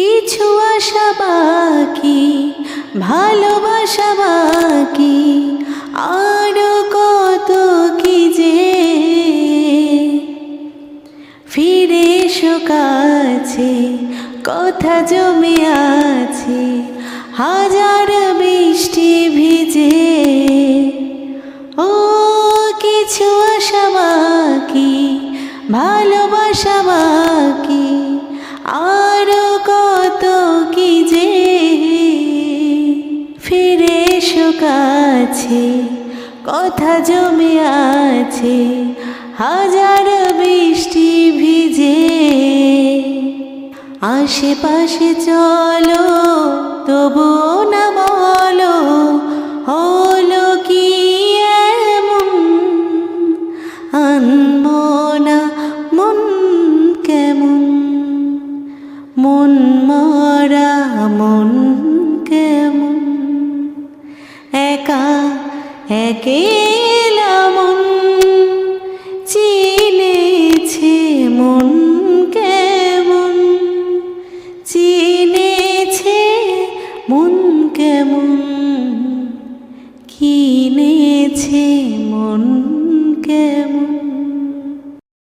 কিছু আশা বাকি, ভালোবাসা বাকি, আরও কত কি যে। ফিরে এসো কাছে, কথা জমে আছে, হাজার বৃষ্টি ভিজে। ও, কিছু আশা বাকি, ভালোবাসা বাকি, আরও কত কি যে ফিরে কাছে, কথা জমে আছে, হাজার বৃষ্টি ভিজে। আশেপাশে চলো তবু না বলো, হলো কি এমন? আনব না মন মরা, মন কেমন? একা একেলা মন চিনেছে মন কেমন? চিনেছে মন কেমন? কিনেছে মন কেমন?